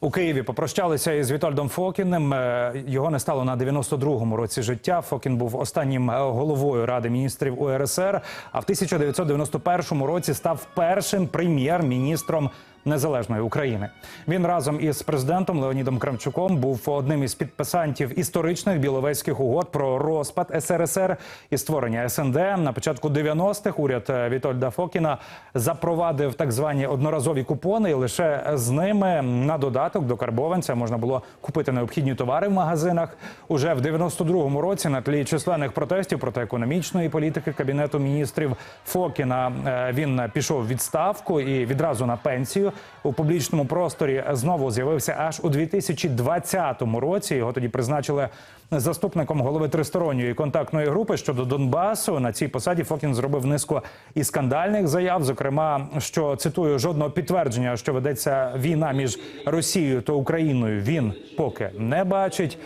У Києві попрощалися із Вітольдом Фокіним. Е, Його не стало на 92-му році життя. Фокін був останнім е, головою Ради міністрів УРСР. А в 1991 році став першим прем'єр-міністром незалежної України. Він разом із президентом Леонідом Кравчуком був одним із підписантів історичних біловезьких угод про розпад СРСР і створення СНД. На початку 90-х уряд е, Вітольда Фокіна запровадив так звані одноразові купони. І лише з ними на додаток до карбованця можна було купити необхідні товари в магазинах. Уже в 92-му році на тлі численних протестів проти економічної політики кабінету міністрів Фокіна е, він пішов в відставку і відразу на пенсію у публічному просторі знову з'явився аж у 2020 році. Його тоді призначили заступником голови тристоронньої контактної групи щодо Донбасу. На цій посаді Фокін зробив низку і скандальних заяв. Зокрема, що цитую жодного підтвердження, що ведеться війна між Росією та Україною. Він поки не бачить.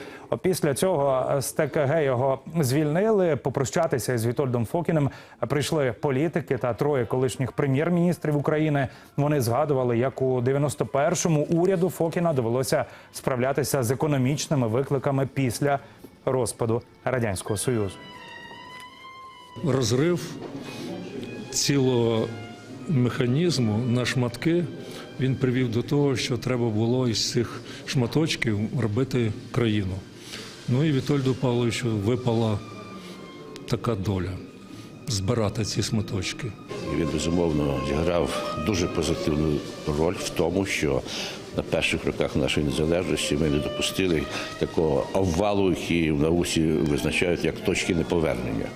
Після цього з ТКГ його звільнили. Попрощатися з Вітольдом Фокіним прийшли політики та троє колишніх прем'єр-міністрів України. Вони згадували, як у 91-му уряду Фокіна довелося справлятися з економічними викликами після розпаду радянського союзу. розрив цілого механізму на шматки він привів до того, що треба було із цих шматочків робити країну. Ну і Вітольду Павловичу випала така доля збирати ці шматочки. І він безумовно зіграв дуже позитивну роль в тому, що на перших роках нашої незалежності ми не допустили такого обвалу, який в науці визначають як точки неповернення.